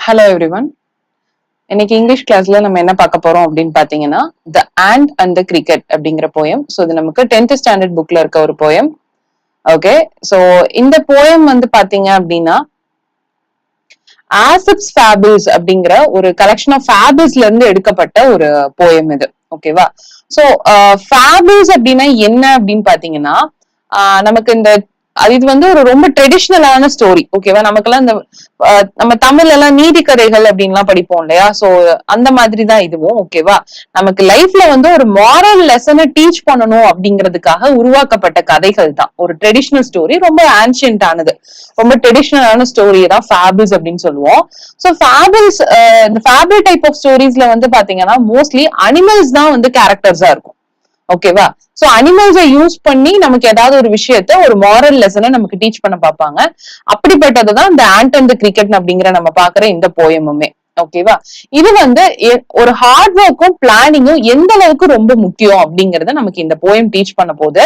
Hello everyone இன்னைக்கு English கிளாஸ்ல நம்ம என்ன பார்க்க போறோம் அப்படின்னு பாத்தீங்கன்னா the ant and the cricket அப்படிங்கிற போயம் ஸோ இது நமக்கு டென்த் ஸ்டாண்டர்ட் புக்ல இருக்க ஒரு போயம் ஓகே ஸோ இந்த போயம் வந்து பாத்தீங்க அப்படின்னா ஆசிப்ஸ் ஃபேபிள்ஸ் அப்படிங்கிற ஒரு கலெக்ஷன் ஆஃப் ஃபேபிள்ஸ்ல இருந்து எடுக்கப்பட்ட ஒரு போயம் இது. ஓகேவா ஸோ ஃபேபிள்ஸ் அப்படின்னா என்ன அப்படின்னு பாத்தீங்கன்னா நமக்கு இந்த இது வந்து ஒரு ரொம்ப ட்ரெடிஷ்னலான ஸ்டோரி ஓகேவா நமக்கெல்லாம் இந்த நம்ம தமிழ்ல எல்லாம் நீதி கதைகள் அப்படின்லாம் படிப்போம் இல்லையா? சோ அந்த மாதிரி தான் இதுவும் ஓகேவா நமக்கு லைஃப்ல வந்து ஒரு மாரல் லெசனை டீச் பண்ணணும் அப்படிங்கிறதுக்காக உருவாக்கப்பட்ட கதைகள் தான். ஒரு ட்ரெடிஷ்னல் ஸ்டோரி ரொம்ப ஆன்சியன்ட் ஆனது. ரொம்ப ட்ரெடிஷ்னலான ஸ்டோரி தான் ஃபேபிள்ஸ் அப்படின்னு சொல்லுவோம். ஸோ ஃபேபிள்ஸ் இந்த ஃபேபிள் டைப் ஆஃப் ஸ்டோரிஸ்ல வந்து பாத்தீங்கன்னா மோஸ்ட்லி அனிமல்ஸ் தான் வந்து கேரக்டர்ஸா இருக்கும். ஓகேவா சோ அனிமல்ஸை யூஸ் பண்ணி நமக்கு ஏதாவது ஒரு விஷயத்த ஒரு மாரல் லெசனை நமக்கு டீச் பண்ண பார்ப்பாங்க. அப்படிப்பட்டதுதான் இந்த ஆண்ட் அண்ட் கிரிக்கெட் அப்படிங்கிற நம்ம பாக்குற இந்த போயமுமே ஓகேவா இது வந்து ஒரு ஹார்ட் ஒர்க்கும் பிளானிங்கும் எந்த அளவுக்கு ரொம்ப முக்கியம் அப்படிங்கறத நமக்கு இந்த போயம் டீச் பண்ண போது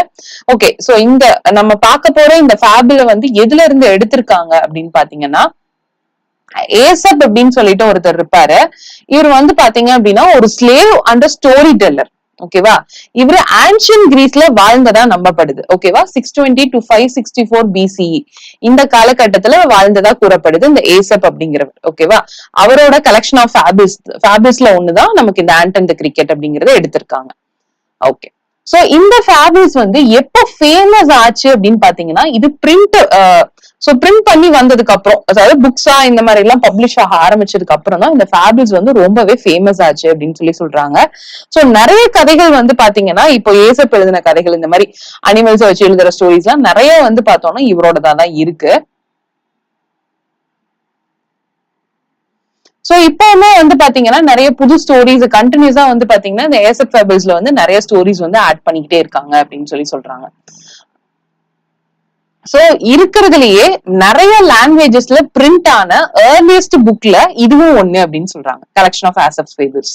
ஓகே சோ இந்த நம்ம பார்க்க போற இந்த ஃபேபில வந்து எதுல இருந்து எடுத்திருக்காங்க அப்படின்னு பாத்தீங்கன்னா ஏசப் அப்படின்னு சொல்லிட்டு ஒருத்தர் இருப்பாரு. இவர் வந்து பாத்தீங்க அப்படின்னா ஒரு ஸ்லேவ் அண்ட் ஸ்டோரி டெல்லர் ஓகேவா இவரு ஆன்ஷியன் கிரீஸ்ல வாழ்ந்ததா நம்பப்படுது. ஓகேவா six twenty to five sixty four BCE இந்த காலகட்டத்துல வாழ்ந்ததா கூறப்படுது இந்த ஏசப் அப்படிங்கிறவர். ஓகேவா அவரோட கலெக்ஷன் ஆஃப் ஃபேபிஸ் ஃபேபிஸ்ல ஒண்ணுதான் நமக்கு இந்த ஆண்டன் த கிரிக்கெட் அப்படிங்கறத எடுத்திருக்காங்க. ஓகே சோ இந்த ஃபேபிஸ் வந்து எப்ப ஃபேமஸ் ஆச்சு அப்படின்னு பாத்தீங்கன்னா இது பிரிண்ட் சோ பிரிண்ட் பண்ணி வந்ததுக்கு அப்புறம் அதாவது புக்ஸா இந்த மாதிரி எல்லாம் பப்ளிஷ் ஆக ஆரம்பிச்சதுக்கு அப்புறம் தான் இந்த ஃபேபிள்ஸ் வந்து ரொம்பவே ஃபேமஸ் ஆச்சு அப்படின்னு சொல்லி சொல்றாங்க. சோ நிறைய கதைகள் வந்து பாத்தீங்கன்னா இப்போ ஏசப் எழுதின கதைகள் இந்த மாதிரி அனிமல்ஸ் வச்சு எழுதுற ஸ்டோரிஸ் எல்லாம் நிறைய வந்து பார்த்தோம்னா இவரோடதான் தான் இருக்கு. சோ இப்பவுமே வந்து பாத்தீங்கன்னா நிறைய புது ஸ்டோரிஸ் கண்டினியூஸா வந்து பாத்தீங்கன்னா இந்த ஏசப் ஃபேபிள்ஸ்ல வந்து நிறைய ஸ்டோரிஸ் வந்து ஆட் பண்ணிக்கிட்டே இருக்காங்க அப்படின்னு சொல்லி சொல்றாங்க. சோ இருக்கிறதுலயே நிறைய லாங்குவேஜஸ்ல பிரிண்ட் ஆன ஏர்லியஸ்ட் புக்ல இதுவும் ஒண்ணு அப்படின்னு சொல்றாங்க. Collection of Aesop's fables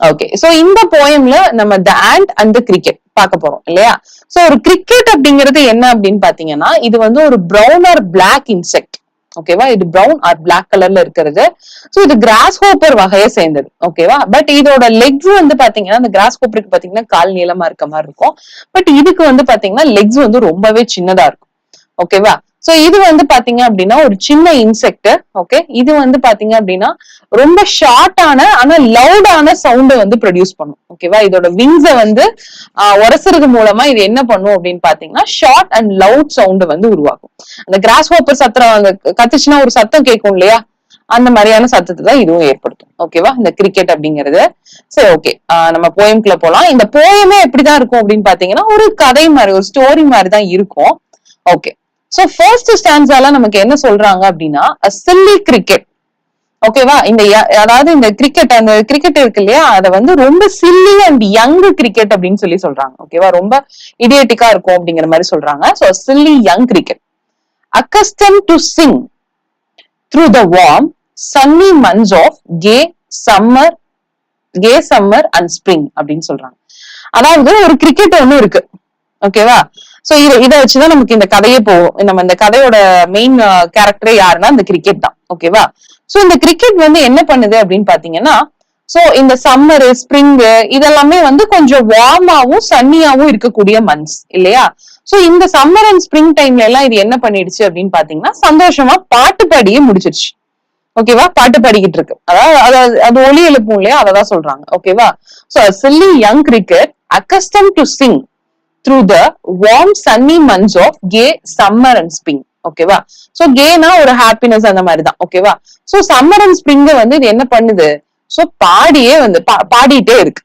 okay so இந்த போயம்ல நம்ம the ant and the cricket பார்க்க போறோம் இல்லையா? சோ ஒரு கிரிக்கெட் அப்படிங்கிறது என்ன அப்படின்னு பாத்தீங்கன்னா இது வந்து ஒரு ப்ரௌன் ஆர் பிளாக் இன்செக்ட் ஓகேவா இது பிரவுன் ஆர் பிளாக் கலர்ல இருக்கிறது. சோ இது கிராஸ் ஹோப்பர் வகையை சேர்ந்தது. ஓகேவா பட் இதோட லெக்ஸ் வந்து பாத்தீங்கன்னா இந்த கிராஸ் ஹோப்பருக்கு பாத்தீங்கன்னா கால் நீளமா இருக்க மாதிரி இருக்கும். பட் இதுக்கு வந்து பாத்தீங்கன்னா லெக்ஸ் வந்து ரொம்பவே சின்னதா இருக்கும். ஓகேவா சோ இது வந்து பாத்தீங்க அப்படின்னா ஒரு சின்ன இன்செக்ட் ஓகே இது வந்து பாத்தீங்க அப்படின்னா ரொம்ப ஷார்ட்டான ஆனா லவுடான சவுண்டை வந்து ப்ரொடியூஸ் பண்ணும். ஓகேவா இதோட விங்ஸை வந்து உரசுறது மூலமா இது என்ன பண்ணும் அப்படின்னு பாத்தீங்கன்னா ஷார்ட் அண்ட் லவுட் சவுண்ட் வந்து உருவாக்கும். அந்த கிராஸ் ஹோப்பர் சத்தம் அந்த கத்துச்சுன்னா ஒரு சத்தம் கேட்கும் இல்லையா? அந்த மாதிரியான சத்தத்தை தான் இதுவும் ஏற்படுத்தும். ஓகேவா இந்த கிரிக்கெட் அப்படிங்கிறது. சரி ஓகே நம்ம போயம்குள்ள போலாம். இந்த போயமே எப்படிதான் இருக்கும் அப்படின்னு பாத்தீங்கன்னா ஒரு கதை மாதிரி ஒரு ஸ்டோரி மாதிரி தான் இருக்கும். ஓகே சோ ஃபர்ஸ்ட் ஸ்டான்ஸால நமக்கு என்ன சொல்றாங்க அப்படின்னா சில்லி கிரிக்கெட் ஓகேவா இந்த அதாவது இந்த கிரிக்கெட் அந்த கிரிக்கெட் இருக்கு இல்லையா? அதை வந்து ரொம்ப சில்லி அண்ட் யங் கிரிக்கெட் அப்படின்னு சொல்லி சொல்றாங்க. ஓகேவா ரொம்ப இடியட்டிக்கா இருக்கும் அப்படிங்கிற மாதிரி சொல்றாங்க. So silly young cricket accustomed to sing through the warm sunny months of gay summer gay summer and spring அப்படின்னு சொல்றாங்க. அதாவது ஒரு கிரிக்கெட் ஒண்ணு இருக்கு. ஓகேவா சோ இத இதை வச்சுதான் நமக்கு இந்த கதையே போகும். நம்ம இந்த கதையோட மெயின் கேரக்டரே யாருன்னா இந்த கிரிக்கெட் தான். ஓகேவா சோ இந்த கிரிக்கெட் வந்து என்ன பண்ணுது அப்படின்னு பாத்தீங்கன்னா சோ இந்த சம்மரு ஸ்ப்ரிங்கு இதெல்லாமே வந்து கொஞ்சம் வார்மாவும் சன்னியாவும் இருக்கக்கூடிய மந்த்ஸ் இல்லையா? சோ இந்த சம்மர் அண்ட் ஸ்ப்ரிங் டைம்ல எல்லாம் இது என்ன பண்ணிடுச்சு அப்படின்னு பாத்தீங்கன்னா சந்தோஷமா பாட்டு பாடியே முடிச்சிருச்சு ஓகேவா பாட்டு பாடிக்கிட்டு இருக்கு. அதாவது அது அது ஒலி எழுப்பும் இல்லையா? அததான் சொல்றாங்க. ஓகேவா so silly young cricket accustomed to sing through the warm sunny months of gay summer and spring ஓகேவா சோ கேனா ஒரு ஹாப்பினஸ் அந்த மாதிரி தான். ஓகேவா சோ சம்மர் அண்ட் ஸ்ப்ரிங் வந்து இது என்ன பண்ணுது? சோ பாடியே வந்து பா- பாடிட்டே இருக்கு.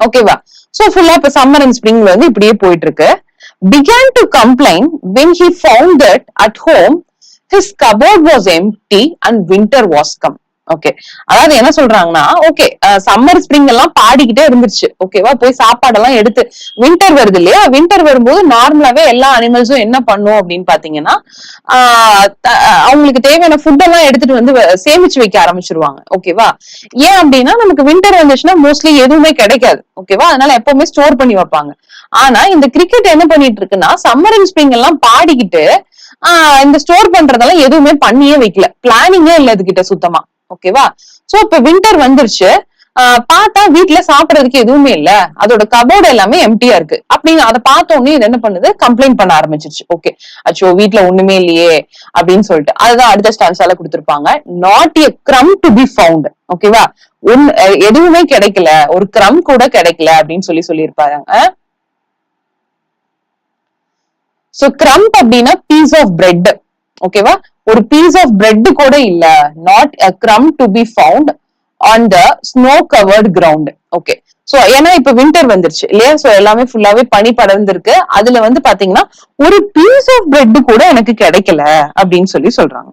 ஓகேவா சோ ஃபுல்லா இப்ப சம்மர் அண்ட் ஸ்பிரிங் வந்து இப்படியே போயிட்டு இருக்கு began to complained when he found that at home his cupboard was empty and winter was come okay அதாவது என்ன சொல்றாங்கன்னா ஓகே சம்மர் ஸ்ப்ரிங் எல்லாம் பாடிக்கிட்டே இருந்துச்சு ஓகேவா போய் சாப்பாடெல்லாம் எடுத்து வின்டர் வருது இல்லையா? வின்டர் வரும்போது நார்மலாவே எல்லா அனிமல்ஸும் என்ன பண்ணும் அப்படின்னு பாத்தீங்கன்னா அவங்களுக்கு தேவையான ஃபுட் எல்லாம் எடுத்துட்டு வந்து வ- சேமிச்சு வைக்க ஆரம்பிச்சிருவாங்க. ஓகேவா ஏன் அப்படின்னா நமக்கு வின்டர் வந்துச்சுன்னா மோஸ்ட்லி எதுவுமே கிடைக்காது. ஓகேவா அதனால எப்பவுமே ஸ்டோர் பண்ணி வைப்பாங்க. ஆனா இந்த கிரிக்கெட் என்ன பண்ணிட்டு இருக்குன்னா சம்மர் அண்ட் ஸ்ப்ரிங் எல்லாம் பாடிக்கிட்டு இந்த ஸ்டோர் பண்றதெல்லாம் எதுவுமே பண்ணியே வைக்கல. பிளானிங்கே இல்ல இதுகிட்ட சுத்தமா. ஓகேவா சோ இப்ப வின்டர் வந்துருச்சு. பார்த்தா வீட்டுல சாப்பிடறதுக்கு எதுவுமே இல்ல. அதோட கபோர்டு எல்லாமே எம்டியா இருக்கு. அப்படின்னு அதை பார்த்த உடனே இது என்ன பண்ணுது? கம்ப்ளைண்ட் பண்ண ஆரம்பிச்சிருச்சு. ஓகே அச்சோ வீட்டுல ஒண்ணுமே இல்லையே அப்படின்னு சொல்லிட்டு. அதுதான் அடுத்த ஸ்டான்ஸால கொடுத்திருப்பாங்க. Not a crumb to be found ஓகேவா ஒன் எதுவுமே கிடைக்கல. ஒரு க்ரம் கூட கிடைக்கல அப்படின்னு சொல்லி சொல்லியிருப்பாங்க. சோ கிரம்ப் அப்படின்னா பீஸ் ஆஃப் பிரெட் ஓகேவா ஒரு பீஸ் ஆஃப் பிரெட் கூட இல்ல. Not a crumb to be found on the snow covered ground okay so ஏன்னா இப்ப வின்டர் வந்துருச்சு இல்லையா? சோ எல்லாமே ஃபுல்லாவே பனி படர்ந்துருக்கு. அதுல வந்து பாத்தீங்கன்னா ஒரு பீஸ் ஆஃப் பிரெட் கூட எனக்கு கிடைக்கல அப்படின்னு சொல்லி சொல்றாங்க.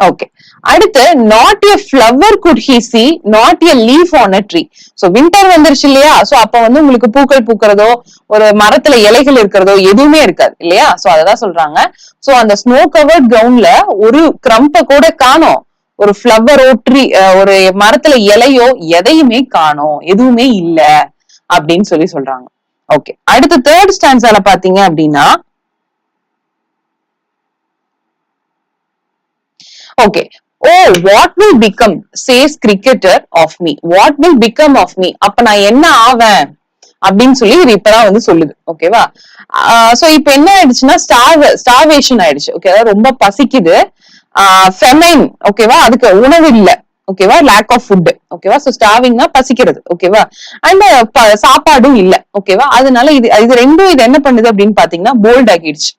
ஓகே அடுத்து not a flower could he see not a leaf on a tree so winter வந்துருச்சு இல்லையா? சோ அப்ப வந்து உங்களுக்கு பூக்கள் பூக்கிறதோ ஒரு மரத்துல இலைகள் இருக்கிறதோ எதுவுமே இருக்காது இல்லையா? சோ அததான் சொல்றாங்க. சோ அந்த ஸ்னோ கவர்ட் கிரவுண்ட்ல ஒரு கிரம்ப கூட காணோம். ஒரு ஃப்ளவரோ ட்ரீ ஒரு மரத்துல இலையோ எதையுமே காணோம். எதுவுமே இல்ல அப்படின்னு சொல்லி சொல்றாங்க. ஓகே அடுத்து தேர்ட் ஸ்டான்ஸால பாத்தீங்க அப்படின்னா okay oh what will become says cricketer of me what will become of me அப்ப நான் என்ன ஆவேன்? அப்படின்னு சொல்லி இது இப்பதான் வந்து சொல்லுது. ஓகேவா சோ இப்ப என்ன ஆயிடுச்சுன்னா ஸ்டார் ஸ்டார்வேஷன் ஆயிடுச்சு. ஓகே அதாவது ரொம்ப பசிக்குது. ஃபெமைன் ஓகேவா அதுக்கு உணவு இல்ல. ஓகேவா லேக் ஆஃப் ஃபுட் ஓகேவா சோ ஸ்டாவிங்னா பசிக்கிறது. ஓகேவா அண்ட் சாப்பாடும் இல்ல. ஓகேவா அதனால இது இது ரெண்டும் இது என்ன பண்ணுது அப்படின்னு பாத்தீங்கன்னா போல்ட் ஆகிடுச்சு.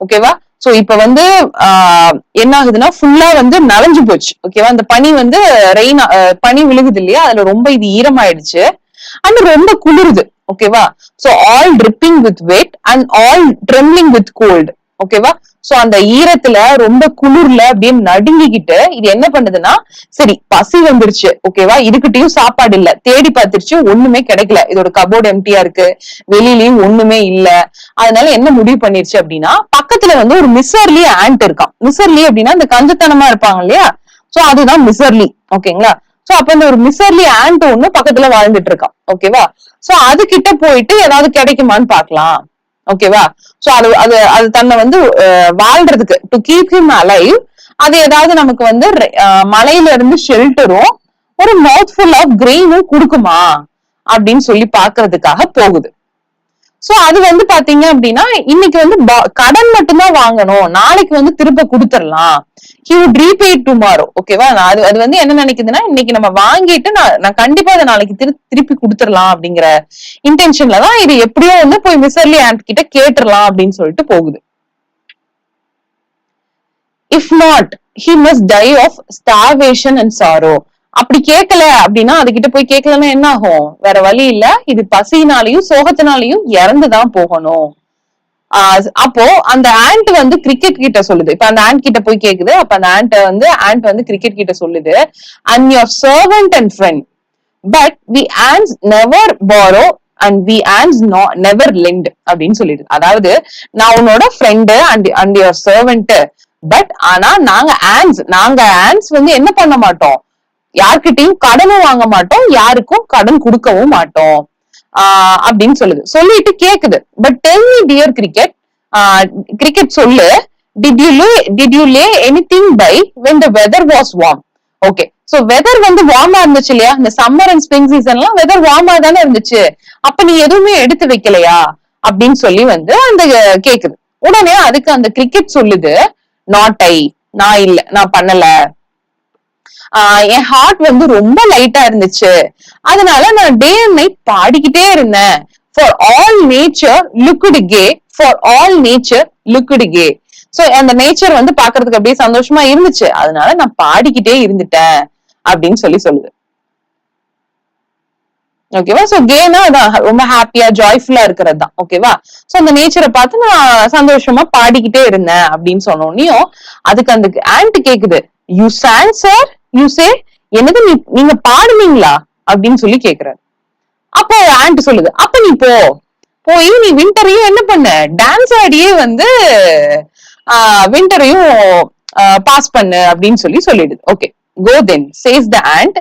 ஓகேவா சோ இப்ப வந்து ஆஹ் என்ன ஆகுதுன்னா ஃபுல்லா வந்து நனைஞ்சு போச்சு. ஓகேவா அந்த பனி வந்து ரெயின் பனி விழுகுது இல்லையா? அதுல ரொம்ப இது ஈரமாயிடுச்சு. அண்ட் ரொம்ப குளிருது. ஓகேவா so all dripping with wet and all trembling with cold ஓகேவா சோ அந்த ஈரத்துல ரொம்ப குளிர்ல அப்படியே நடுங்கிக்கிட்டு இது என்ன பண்ணுதுன்னா சரி பசி வந்துருச்சு ஓகேவா இதுக்கிட்டயும் சாப்பாடு இல்ல. தேடி பார்த்துருச்சு ஒண்ணுமே கிடைக்கல. இதோட கபோர்டு எம்டியா இருக்கு. வெளியிலயும் ஒண்ணுமே இல்ல. அதனால என்ன முடிவு பண்ணிருச்சு அப்படின்னா பக்கத்துல வந்து ஒரு மிசர்லி ஆண்ட் இருக்கான் மிசர்லி அப்படின்னா இந்த கஞ்சத்தனமா இருப்பாங்க இல்லையா? சோ அதுதான் மிசர்லி ஓகேங்களா? சோ அப்ப இந்த ஒரு மிசர்லி ஆண்ட் ஒண்ணு பக்கத்துல வாழ்ந்துட்டு இருக்கான் ஓகேவா சோ அது கிட்ட போயிட்டு ஏதாவது கிடைக்குமான்னு பாக்கலாம் ஓகேவா சோ அது அது அது தன்னை வந்து வாழ்றதுக்கு டு கீப் ஹிம் அலைவ் அது ஏதாவது நமக்கு வந்து மலையில இருந்து ஷெல்டரும் ஒரு மவுத் ஃபுல் ஆஃப் கிரெயினும் கொடுக்குமா? அப்படின்னு சொல்லி பாக்குறதுக்காக போகுது. சோ அது வந்து பாத்தீங்க அப்படின்னா இன்னைக்கு வந்து ப- கடன் மட்டும்தான் வாங்கணும். நாளைக்கு வந்து திருப்ப கொடுத்துடலாம். ஹி would ரீபே டுமாரோ ஓகேவா அது அது வந்து என்ன நினைக்குதுன்னா இன்னைக்கு நம்ம வாங்கிட்டு நான் நான் கண்டிப்பா அதை நாளைக்கு திரு திருப்பி கொடுத்துடலாம் அப்படிங்கிற இன்டென்ஷன்ல தான் இது எப்படியோ வந்து போய் மிசர்லி ஆண்ட் கிட்ட கேட்டுறலாம் அப்படின்னு சொல்லிட்டு போகுது. If not he must die of starvation and sorrow அப்படி கேட்கல அப்படின்னா அதுகிட்ட போய் கேட்கலன்னா என்ன ஆகும் வேற வழி இல்ல. இது பசினாலையும் சோகத்தினாலையும் இறந்துதான் போகணும். அப்போ அந்த ஆண்ட் வந்து கிரிக்கெட் கிட்ட சொல்லுது. இப்ப அந்த ஆண்ட் கிட்ட போய் கேக்குது. அப்ப அந்த ஆண்ட் வந்து ஆண்ட் வந்து கிரிக்கெட் கிட்ட சொல்லுது. And your servant and friend but we ants never borrow and we ants no never lend அப்படின்னு சொல்லிடுது. அதாவது நான் உன்னோட friend and and your servant but ஆனா நாங்க ஆண்ட்ஸ் நாங்க ஆண்ட்ஸ் வந்து என்ன பண்ண மாட்டோம்? யார்கிட்டையும் கடனும் வாங்க மாட்டோம் யாருக்கும் கடன் கொடுக்கவும் மாட்டோம். ஆஹ் அப்படின்னு சொல்லுது. சொல்லிட்டு கேக்குது. But tell me dear cricket cricket சொல்லு. Did you lay did you lay anything by when the weather was warm okay so weather வந்து வார்மா இருந்துச்சு இல்லையா? இந்த சம்மர் அண்ட் ஸ்ப்ரிங் சீசன்லாம் வெதர் வார்மா தானே இருந்துச்சு. அப்ப நீ எதுவுமே எடுத்து வைக்கலையா? அப்படின்னு சொல்லி வந்து அந்த கேக்குது. உடனே அதுக்கு அந்த கிரிக்கெட் சொல்லுது நாட் ஐ நான் இல்ல நான் பண்ணல. என் ஹார்ட் வந்து ரொம்ப லைட்டா இருந்துச்சு. அதனால நான் டே அண்ட் நைட் பாடிக்கிட்டே இருந்தேன். For all nature looked gay for all nature looked gay so அந்த நேச்சர் வந்து பாக்குறதுக்கு அப்படியே சந்தோஷமா இருந்துச்சு. அதனால நான் பாடிக்கிட்டே இருந்துட்டேன் அப்படின்னு சொல்லி சொல்லுது. ஓகேவா சோ கேனா அதான் ரொம்ப ஹாப்பியா ஜாய்ஃபுல்லா இருக்கிறது தான் ஓகேவா சோ அந்த நேச்சரை பார்த்து நான் சந்தோஷமா பாடிக்கிட்டே இருந்தேன் அப்படின்னு சொன்னோன்னையும் அதுக்கு அந்த ஆண்ட் கேக்குது you sang sir you say என்னது நீ நீங்க பாடுனீங்களா? அப்படின்னு சொல்லி கேக்குறாரு. அப்போ ஆண்ட் சொல்லுது அப்ப நீ போ. போய் நீ வின்டரையும் என்ன பண்ண? டான்ஸ் ஆடியே வந்து வின்டரையும் பாஸ் பண்ணு அப்படின்னு சொல்லி சொல்லிடுது. Okay go then says the ant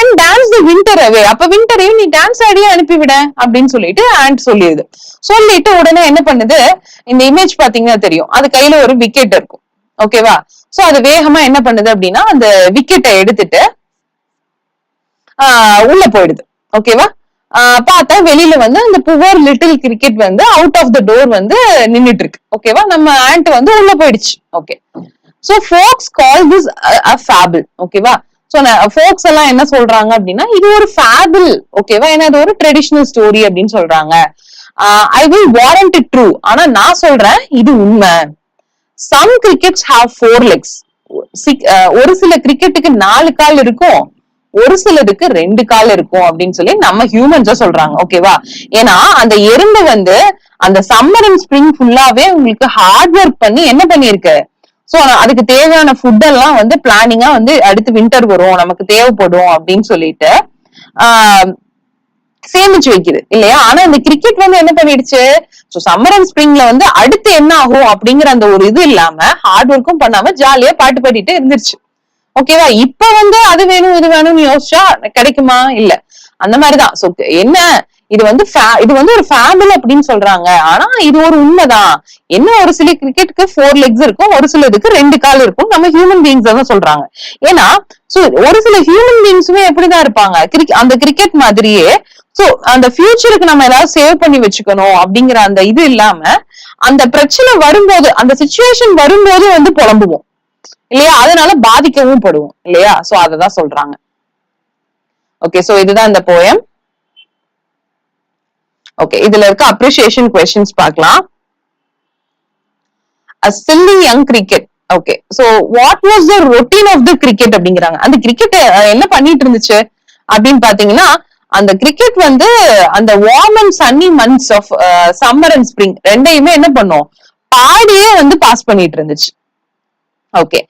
and dance the winter away அப்ப வின்டரையும் நீ டான்ஸ் ஆடியே அனுப்பிவிட அப்படின்னு சொல்லிட்டு ஆண்ட் சொல்லிடுது. சொல்லிட்டு உடனே என்ன பண்ணுது? இந்த இமேஜ் பாத்தீங்கன்னா தெரியும். அது கையில ஒரு விக்கெட் இருக்கும். ஓகேவா சோ அது வேகமா என்ன பண்ணுது அப்படின்னா அந்த விக்கெட்டை எடுத்துட்டு ஆஹ் உள்ள போயிடுது. ஓகேவா பார்த்தா வெளியில வந்து அந்த புவர் லிட்டில் கிரிக்கெட் வந்து அவுட் ஆஃப் த டோர் வந்து நின்னுட்டு இருக்கு ஓகேவா நம்ம ஆண்ட் வந்து உள்ள போயிடுச்சு. Okay so folks call this a fable ஓகேவா சோ ஃபோக்ஸ் எல்லாம் என்ன சொல்றாங்க அப்படின்னா இது ஒரு ஃபேபிள் ஓகேவா ஏன்னா இது ஒரு ட்ரெடிஷ்னல் ஸ்டோரி அப்படின்னு சொல்றாங்க. I will warrant it true ஆனா நான் சொல்றேன் இது உண்மை. Some crickets have four legs ஒரு சில கிரிக்கெட்டுக்கு நாலு கால் இருக்கும் ஒரு சிலதுக்கு ரெண்டு கால் இருக்கும் அப்படின்னு சொல்லி நம்ம ஹியூமன்ஸா சொல்றாங்க ஓகேவா ஏன்னா அந்த எறும்பு வந்து அந்த சம்மர் அண்ட் ஸ்ப்ரிங் ஃபுல்லாவே உங்களுக்கு ஹார்ட் ஒர்க் பண்ணி என்ன பண்ணிருக்கு சோ அதுக்கு தேவையான ஃபுட் எல்லாம் வந்து பிளானிங்கா வந்து அடுத்து வின்டர் வரும் நமக்கு தேவைப்படும் அப்படின்னு சொல்லிட்டு ஆஹ் சேமிச்சு வைக்குது இல்லையா? ஆனா இந்த கிரிக்கெட் வந்து என்ன பண்ணிடுச்சு? சோ சம்மர் அண்ட் ஸ்ப்ரிங்ல வந்து அடுத்து என்ன ஆகும் அப்படிங்கிற அந்த ஒரு இது இல்லாம ஹார்ட் ஒர்க்கும் பண்ணாம ஜாலியா பாட்டு பாடிட்டு இருந்துருச்சு. ஓகேவா இப்ப வந்து அது வேணும் இது வேணும்னு யோசிச்சா கிடைக்குமா? இல்ல. அந்த மாதிரிதான். சோ என்ன? இது வந்து இது வந்து ஒரு ஃபேமிலி அப்படின்னு சொல்றாங்க. ஆனா இது ஒரு உண்மைதான். என்ன ஒரு சில கிரிக்கெட்டுக்கு ஃபோர் லெக்ஸ் இருக்கும் ஒரு சிலதுக்கு ரெண்டு கால் இருக்கும். நம்ம ஹியூமன் பீங்ஸ் தான் சொல்றாங்க. ஏன்னா சோ ஒரு சில ஹியூமன் பீங்ஸுமே எப்படிதான் இருப்பாங்க? அந்த கிரிக்கெட் மாதிரியே சோ அந்த ஃபியூச்சருக்கு நம்ம ஏதாவது சேவ் பண்ணி வச்சுக்கணும் அப்படிங்கிற அந்த இது இல்லாம அந்த பிரச்சனை வரும்போது அந்த சுச்சுவேஷன் வரும்போது வந்து புலம்புவோம். இல்லையா? அதனால பாதிக்கவும் படுவோம். இல்லையா? சோ அததான் சொல்றாங்க. ஓகே சோ இதுதான் இந்த போயம் ஓகே இதுல இருக்க அப்ரிசியேஷன் கொஸ்டின்ஸ் பார்க்கலாம். A silly young cricket okay so what was the routine of the cricket அப்படிங்கிறாங்க. அந்த கிரிக்கெட் என்ன பண்ணிட்டு இருந்துச்சு? அப்படின்னு பாத்தீங்கன்னா அந்த கிரிக்கெட் வந்து அந்த warm and sunny months of summer and spring ரெண்டையுமே என்ன பண்ணும்? பாடியே வந்து பாஸ் பண்ணிட்டு இருந்துச்சு. ஓகே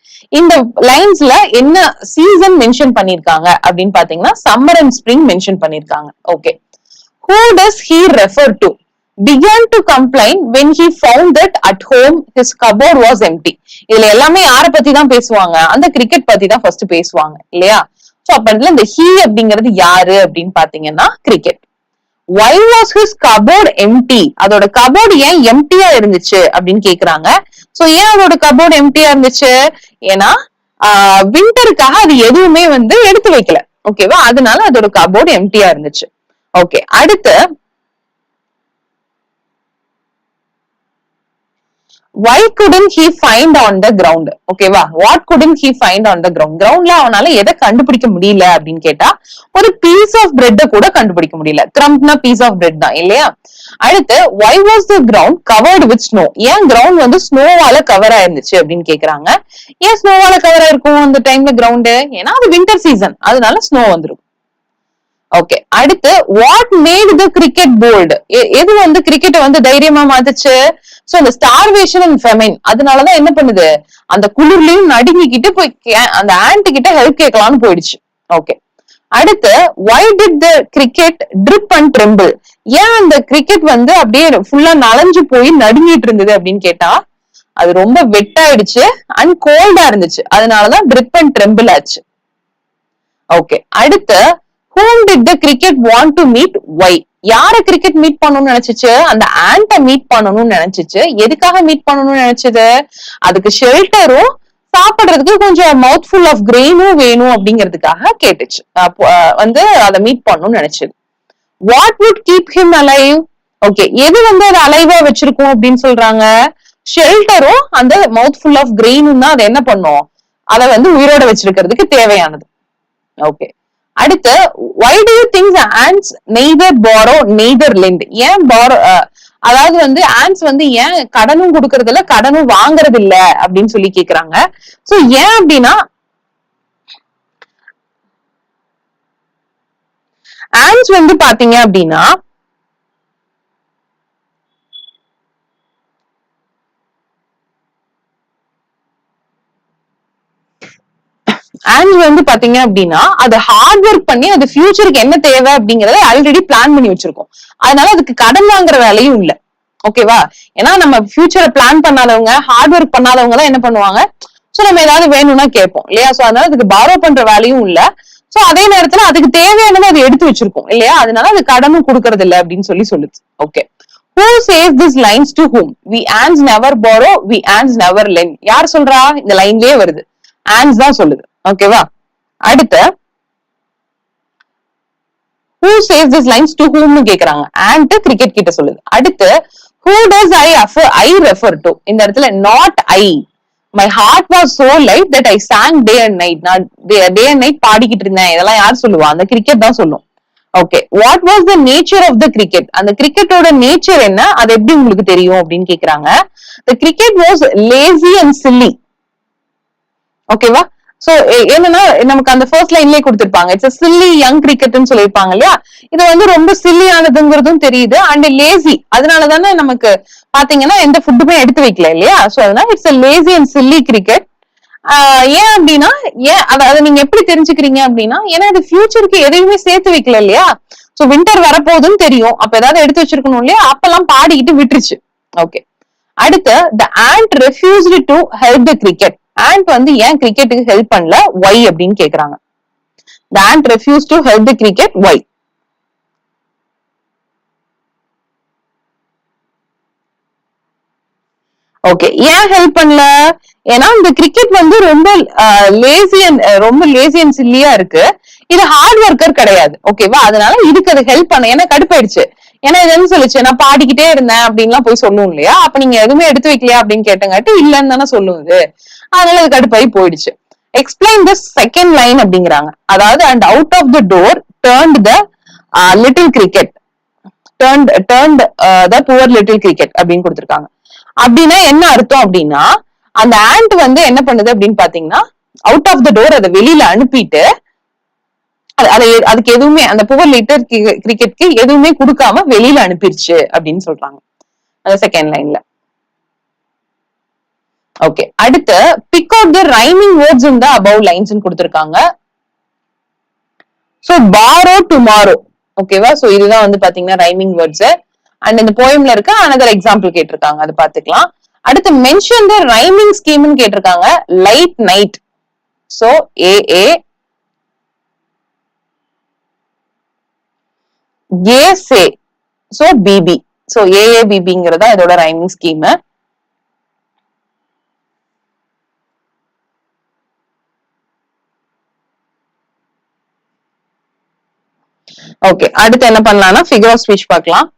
இந்த லைன்ஸ்ல என்ன சீசன் மென்ஷன் பண்ணிருக்காங்க அப்படின்னு பாத்தீங்கன்னா சம்மர் அண்ட் ஸ்ப்ரிங் மென்ஷன் பண்ணிருக்காங்க. Okay who does he refer to began to complained when he found that at home his cupboard was empty இதுல எல்லாமே யார பத்தி தான் பேசுவாங்க? அந்த கிரிக்கெட் பத்தி தான் ஃபர்ஸ்ட் பேசுவாங்க. இல்லையா? சோ அப்ப இதுல இந்த ஹீ அப்படிங்கிறது யாரு அப்படின்னு பாத்தீங்கன்னா cricket why was his cupboard empty அதோட கபோர்டு ஏன் எம்டியா இருந்துச்சு அப்படின்னு கேக்குறாங்க. சோ ஏன் அதோட கபோர்டு எம்டியா இருந்துச்சு? ஏன்னா விண்டருக்காக அது எதுவுமே வந்து எடுத்து வைக்கல. ஓகேவா அதனால அதோட கபோர்டு எம்டியா இருந்துச்சு. ஓகே அடுத்து why couldn't he find on the ground ஓகேவா what couldn't he find on the ground கிரவுண்ட்ல அவனால எதை கண்டுபிடிக்க முடியல அப்படின்னு கேட்டா ஒரு பீஸ் ஆஃப் பிரெட்ட கூட கண்டுபிடிக்க முடியல. கிரம்ப்னா பீஸ் ஆஃப் பிரெட் தான் இல்லையா? அடுத்து why was the ground covered with snow ஏன் கிரவுண்ட் வந்து ஸ்னோவால கவர் ஆயிருந்துச்சு அப்படின்னு கேக்குறாங்க. ஏன் ஸ்னோவால கவர் ஆயிருக்கும் அந்த டைம்ல கிரவுண்டு ஏன்னா அது வின்டர் சீசன் அதனால ஸ்னோ வந்துரும். ஓகே அடுத்து what made the cricket bold எது வந்து கிரிக்கெட்டை வந்து தைரியமா மாத்துச்சு? சோ அந்த ஸ்டார்வேஷன் அண்ட் ஃபெமைன் அதனாலதான் என்ன பண்ணுது? அந்த குளிர்லயும் நடுங்கிக்கிட்டு போய் அந்த ஆண்ட் கிட்ட ஹெல்ப் கேட்கலாம்னு போயிடுச்சு. ஓகே அடுத்து why did the cricket drip and tremble ஏன் அந்த கிரிக்கெட் வந்து அப்படியே ஃபுல்லா நலஞ்சு போய் நடுங்கிட்டு இருந்தது அப்படின்னு கேட்டா அது ரொம்ப வெட்டாயிடுச்சு அண்ட் கோல்டா இருந்துச்சு. அதனாலதான் ட்ரிப் அண்ட் ட்ரெம்பிள் ஆச்சு. ஓகே அடுத்து whom did the cricket want to meet why யார கிரிக்கெட் மீட் பண்ணணும்னு நினைச்சிச்சு? அந்த ஆண்ட மீட் பண்ணணும்னு நினைச்சிச்சு. எதுக்காக மீட் பண்ணணும்னு நினைச்சது? அதுக்கு ஷெல்டரும் சாப்பிடுறதுக்கு கொஞ்சம் மவுத் ஃபுல் ஆஃப் கிரெயினும் வேணும் அப்படிங்கிறதுக்காக கேட்டுச்சு. வந்து அதை மீட் பண்ணணும்னு நினைச்சது. What would keep him alive okay எது வந்து அதை அலைவா வச்சிருக்கும் அப்படின்னு சொல்றாங்க? ஷெல்டரும் அந்த மவுத் ஃபுல் ஆஃப் கிரெயினும் தான் அதை என்ன பண்ணும்? அதை வந்து உயிரோட வச்சிருக்கிறதுக்கு தேவையானது. ஓகே அடுத்து why do you things ants neither borrow neither lend ஏன் பாரோ அதாவது வந்து ஆன்ஸ் வந்து ஏன் கடனும் கொடுக்கறது இல்ல கடனும் வாங்குறது இல்ல அப்படின்னு சொல்லி கேக்குறாங்க. சோ ஏன் அப்படின்னா ஆன்ஸ் வந்து பாத்தீங்க அப்படின்னா ஆண்ட் வந்து பாத்தீங்க அப்படின்னா அது ஹார்ட் ஒர்க் பண்ணி அது ஃபியூச்சருக்கு என்ன தேவை அப்படிங்கறத ஆல்ரெடி பிளான் பண்ணி வச்சிருக்கோம். அதனால அதுக்கு கடன் வாங்குற வேலையும் இல்ல. ஓகேவா ஏன்னா நம்ம ஃபியூச்சரை பிளான் பண்ணாதவங்க ஹார்ட் ஒர்க் பண்ணாதவங்க எல்லாம் என்ன பண்ணுவாங்க? சோ நம்ம ஏதாவது வேணும்னா கேட்போம் இல்லையா? சோ அதனால அதுக்கு பாரோ பண்ற வேலையும் இல்ல. சோ அதே நேரத்துல அதுக்கு தேவையானதை அது எடுத்து வச்சிருக்கோம் இல்லையா? அதனால அது கடனும் கொடுக்கறது இல்ல அப்படின்னு சொல்லி சொல்லுது. Okay who says this lines to whom we ants never borrow we ants never lend யார் சொல்றா? இந்த லைன்லயே வருது. ஆன்ஸ் தான் சொல்லுது. ஓகேவா அடுத்து who says this lines to ஹூம்னு கேக்குறாங்க. ஆண்ட் கிரிக்கெட் கிட்ட சொல்லுது. அடுத்து who does I offer I refer to இந்த இடத்துல not I my heart was so light that I sang day and night நான் டே அண்ட் நைட் பாடிக்கிட்டு இருந்தேன். இதெல்லாம் யார் சொல்லுவா? அந்த கிரிக்கெட் தான் சொல்லும். Okay what was the nature of the cricket அந்த கிரிக்கெட்டோட நேச்சர் என்ன? அது எப்படி உங்களுக்கு தெரியும் அப்படின்னு கேக்குறாங்க. The cricket was lazy and silly ஓகேவா சோ என்னன்னா நமக்கு அந்த ஃபர்ஸ்ட் லைன்லயே கொடுத்திருப்பாங்க. இட்ஸ் சில்லி யங் கிரிக்கெட்னு சொல்லியிருப்பாங்க இல்லையா? இது வந்து ரொம்ப சில்லியானதுங்கிறதும் தெரியுது. அண்ட் லேசி அதனால தானே நமக்கு பாத்தீங்கன்னா எந்த ஃபுட்டுமே எடுத்து வைக்கல இல்லையா? சோ அதனால it's lazy and silly cricket ஏன் அப்படின்னா ஏன் அத அதை நீங்க எப்படி தெரிஞ்சுக்கிறீங்க அப்படின்னா ஏன்னா இது ஃபியூச்சருக்கு எதையுமே சேர்த்து வைக்கல இல்லையா? சோ வின்டர் வரப்போகுதுன்னு தெரியும். அப்ப ஏதாவது எடுத்து வச்சிருக்கணும் இல்லையா? அப்பெல்லாம் பாடிக்கிட்டு விட்டுருச்சு. ஓகே அடுத்து the ant refused to help the cricket ant வந்து ஏன் கிரிக்கெட்டுக்கு ஹெல்ப் பண்ணல? ஒய் அப்படின்னு கேக்குறாங்க. The ant refuse to help the cricket why okay ஏன் ஹெல்ப் பண்ணல? ஏன்னா இந்த கிரிக்கெட் வந்து ரொம்ப லேசி ரொம்ப லேசி அண்ட் சில்லியா இருக்கு. இது ஹார்ட் ஒர்க்கர் கிடையாது. ஓகேவா அதனால இதுக்கு அது ஹெல்ப் பண்ண ஏன்னா கடுப்பாயிடுச்சு. ஏன்னா இது என்ன சொல்லுச்சு? நான் பாடிக்கிட்டே இருந்தேன் அப்படின்லாம் போய் சொல்லும் இல்லையா? அப்ப நீங்க எதுவுமே எடுத்து வைக்கலையா அப்படின்னு கேட்டங்காட்டி இல்லைன்னு தானே சொல்லுவது. அதனால அது கடுப்பாயி போயிடுச்சு. எக்ஸ்பிளைன் த செகண்ட் லைன் அப்படிங்கிறாங்க. அதாவது and out of the door turned the little cricket turned turned the poor little cricket அப்படின்னு கொடுத்துருக்காங்க. அப்படின்னா என்ன அர்த்தம் அப்படின்னா அந்த ஆண்ட் வந்து என்ன பண்ணுது அப்படின்னு பாத்தீங்கன்னா அவுட் ஆஃப் த டோர் அதை வெளியில அனுப்பிட்டு அதை அதுக்கு எதுவுமே அந்த புவர் லிட்டர் கிரிக்கெட்க்கு எதுவுமே கொடுக்காம வெளியில அனுப்பிருச்சு அப்படின்னு சொல்றாங்க. அந்த செகண்ட் லைன்ல ஓகே அடுத்து pick out the rhyming words in the above lines கொடுத்துருக்காங்க. சோ பாரோ டுமாரோ ஓகேவா சோ இதுதான் வந்து பாத்தீங்கன்னா ரைமிங் வேர்ட்ஸ் அண்ட் இந்த போயம்ல இருக்க அனதர் எக்ஸாம்பிள் கேட்டிருக்காங்க. அதை பாத்துக்கலாம் அடுத்து மென்ஷன் த ரைமிங் ஸ்கீம்னு கேட்டிருக்காங்க. Light night so A A A say so BB so AA பிபிங்கிறதா இதோட ரைமிங் ஸ்கீம் ஓகே அடுத்து என்ன பண்ணலாம்னா ஃபிகர் ஆஃப் ஸ்பீச் பார்க்கலாம்.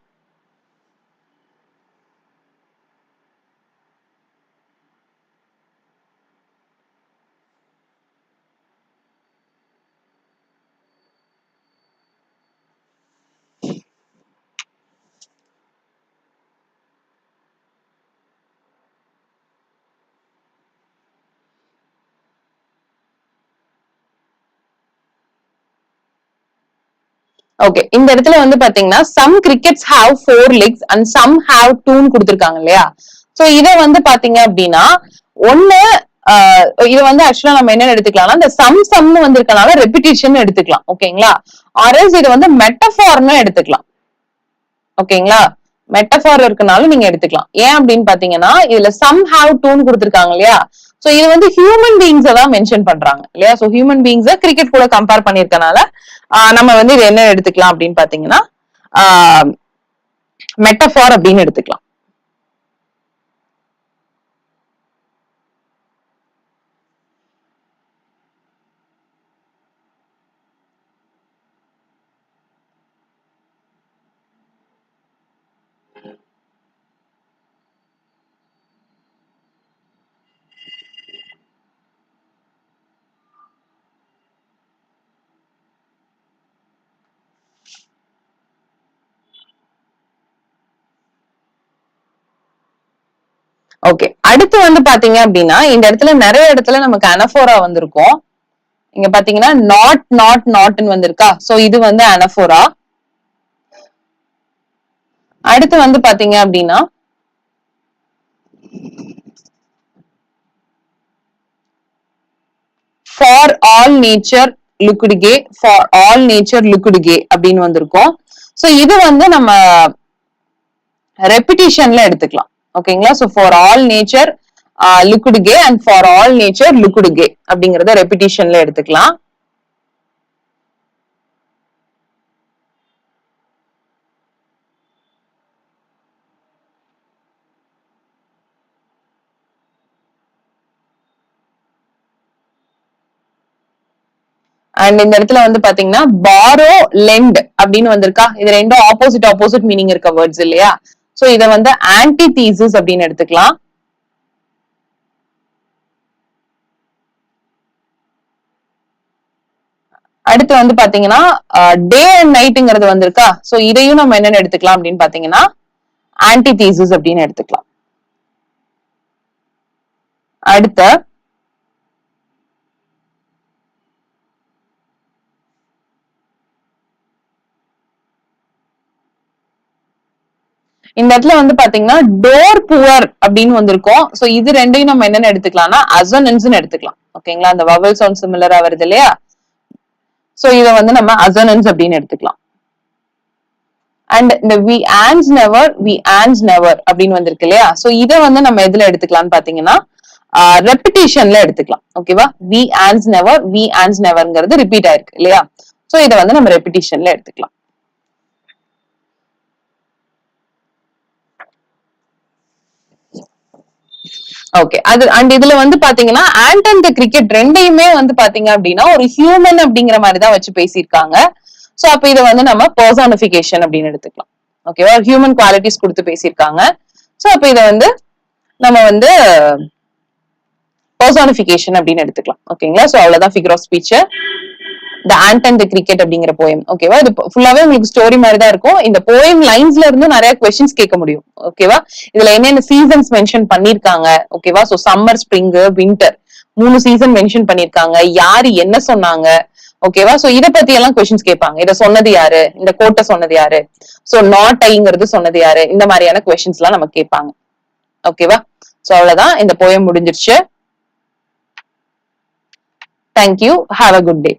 ஓகே இந்த இடத்துல வந்து பாத்தீங்கன்னா some crickets have four legs and some have டூன்னு கொடுத்துருக்காங்க இல்லையா? சோ இத வந்து பாத்தீங்க அப்படின்னா ஒண்ணு ஆஹ் இது வந்து ஆக்சுவலா நம்ம என்ன எடுத்துக்கலாம்னா இந்த சம் சம்னு வந்திருக்கனால ரெப்பிடேஷன் எடுத்துக்கலாம் ஓகேங்களா? ஆர்எஸ் இது வந்து மெட்டஃபார்னு எடுத்துக்கலாம். ஓகேங்களா? மெட்டஃபார் இருக்கனாலும் நீங்க எடுத்துக்கலாம். ஏன் அப்படின்னு பாத்தீங்கன்னா இதுல சம் ஹாவ் டூன்னு கொடுத்துருக்காங்க இல்லையா? சோ இது வந்து ஹியூமன் பீயிங்ஸ தான் மென்ஷன் பண்றாங்க இல்லையா? சோ ஹியூமன் பீயிங்ஸ கிரிக்கெட் கூட கம்பேர் பண்ணிருக்கனால நம்ம வந்து இது என்ன எடுத்துக்கலாம் அப்படின்னு பாத்தீங்கன்னா மெட்டஃபார் அப்படின்னு எடுத்துக்கலாம். ஓகே அடுத்து வந்து பாத்தீங்க அப்படின்னா இந்த இடத்துல நிறைய இடத்துல நமக்கு அனஃபோரா வந்திருக்கும். இங்க பாத்தீங்கன்னா நாட் நாட் நாட்னு வந்திருக்கா? சோ இது வந்து அனஃபோரா அடுத்து வந்து பாத்தீங்க அப்படின்னா for all nature looked gay gay for all nature looked gay gay அப்படின்னு வந்திருக்கும். சோ இது வந்து நம்ம ரெப்பிட்டிஷன்ல எடுத்துக்கலாம். ஓகேங்களா? So for all nature looked gay and for all nature looked gay அப்படிங்கறத ரெப்பிட்டிஷன்ல எடுத்துக்கலாம். அண்ட் இந்த இடத்துல வந்து பாத்தீங்கன்னா பாரோ லெண்ட் அப்படின்னு வந்திருக்கா? இது ரெண்டும் ஆப்போசிட் ஆப்போசிட் மீனிங் இருக்க வேர்ட்ஸ் இல்லையா? சோ இத வந்து ஆன்டி தீசிஸ் அப்படின்னு எடுத்துக்கலாம். அடுத்து வந்து பாத்தீங்கன்னா டே uh, அண்ட் நைட்டுங்கிறது வந்திருக்கா? சோ இதையும் நம்ம என்னன்னு எடுத்துக்கலாம் அப்படின்னு பாத்தீங்கன்னா ஆன்டி தீசிஸ் அப்படின்னு எடுத்துக்கலாம். அடுத்த இந்த இடத்துல வந்து பாத்தீங்கன்னா டோர் புவர் அப்படின்னு வந்திருக்கும். சோ இது ரெண்டையும் நம்ம என்னன்னு எடுத்துக்கலாம்னா அசனன்ஸ் எடுத்துக்கலாம். ஓகேங்களா அந்த வவல் சவுண்ட் சிமிலரா வருது இல்லையா? சோ இத வந்து நம்ம அசனன்ஸ் அப்படின்னு எடுத்துக்கலாம். அண்ட் இந்த we ants never we ants never அப்படின்னு வந்திருக்கு இல்லையா? சோ இத வந்து நம்ம எதுல எடுத்துக்கலாம்னு பாத்தீங்கன்னா ரெப்பிட்டேஷன்ல எடுத்துக்கலாம். ஓகேவா we? Ants never we ants நெவர்ங்கிறது repeat ஆயிருக்கு இல்லையா? சோ இத வந்து நம்ம ரெப்பிட்டேஷன்ல எடுத்துக்கலாம். ஓகே அது அண்ட் இதுல வந்து பாத்தீங்கன்னா ஆண்ட் அண்ட் கிரிக்கெட் ரெண்டையுமே வந்து பாத்தீங்க அப்படின்னா ஒரு ஹியூமன் அப்படிங்கிற மாதிரி தான் வச்சு பேசியிருக்காங்க. சோ அப்ப இதை வந்து நம்ம பர்சானிபிகேஷன் அப்படின்னு எடுத்துக்கலாம். ஓகேவா ஹியூமன் குவாலிட்டிஸ் கொடுத்து பேசியிருக்காங்க. சோ அப்ப இதை வந்து நம்ம வந்து பர்சானிபிகேஷன் அப்படின்னு எடுத்துக்கலாம். ஓகேங்களா சோ அவ்வளவுதான் figure of speech the ant and cricket அப்படிங்கிற போயம் ஓகேவா இது ஃபுல்லாவே உங்களுக்கு ஸ்டோரி மாதிரி தான் இருக்கும். இந்த போயம் லைன்ஸ்ல இருந்து நிறைய கொஸ்டின்ஸ் கேட்க முடியும். ஓகேவா இதுல என்னென்ன சீசன்ஸ் மென்ஷன் பண்ணிருக்காங்க? ஓகேவா சோ சம்மர் ஸ்ப்ரிங் வின்டர் மூணு சீசன் மென்ஷன் பண்ணிருக்காங்க. யாரு என்ன சொன்னாங்க? ஓகேவா சோ இத பத்தி எல்லாம் கொஸ்டின்ஸ் கேட்பாங்க. இத சொன்னது யாரு? இந்த கோட்டை சொன்னது யாரு? சோ நாட் ஐங்கிறது சொன்னது யாரு? இந்த மாதிரியான கொஸ்டின்ஸ் எல்லாம் நம்ம கேட்பாங்க. ஓகேவா சோ அவ்வளவுதான். இந்த போயம் முடிஞ்சிருச்சு. Thank you have a good day